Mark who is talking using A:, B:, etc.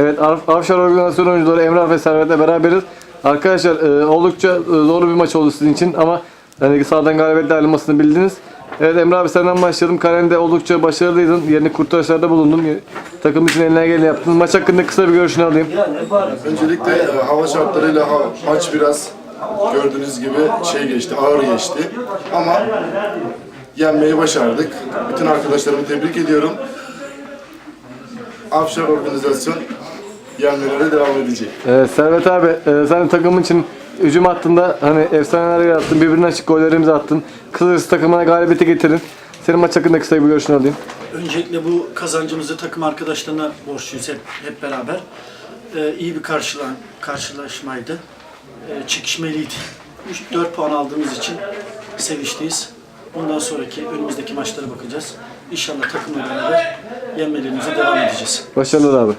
A: Evet Af- Afşar Organizasyon oyuncuları Emrah ve Servet'le beraberiz. Arkadaşlar e, oldukça e, zor bir maç oldu sizin için ama hani sahadan galibiyetle ayrılmasını bildiniz. Evet Emre abi senden başlayalım. Kalende oldukça başarılıydın. Yerini kurtarışlarda bulundun. Takım için eline geleni yaptın. Maç hakkında kısa bir görüşünü alayım.
B: Öncelikle e, hava şartlarıyla ha, maç biraz gördüğünüz gibi şey geçti, ağır geçti. Ama yenmeyi başardık. Bütün arkadaşlarımı tebrik ediyorum. Afşar organizasyon yenmelere devam edecek.
A: Evet Servet abi e, sen de takımın için hücum hattında hani efsaneler yarattın. Birbirine açık gollerimizi attın. Kızılırsı takımına galibiyeti getirin. Senin maç hakkında kısa bir görüşünü alayım.
C: Öncelikle bu kazancımızı takım arkadaşlarına borçluyuz hep, hep beraber. Ee, iyi bir karşılan, karşılaşmaydı. Ee, çekişmeliydi. 4 puan aldığımız için sevinçliyiz. Bundan sonraki önümüzdeki maçlara bakacağız. İnşallah takımla beraber yenmelerimize devam edeceğiz.
A: Başarılar abi.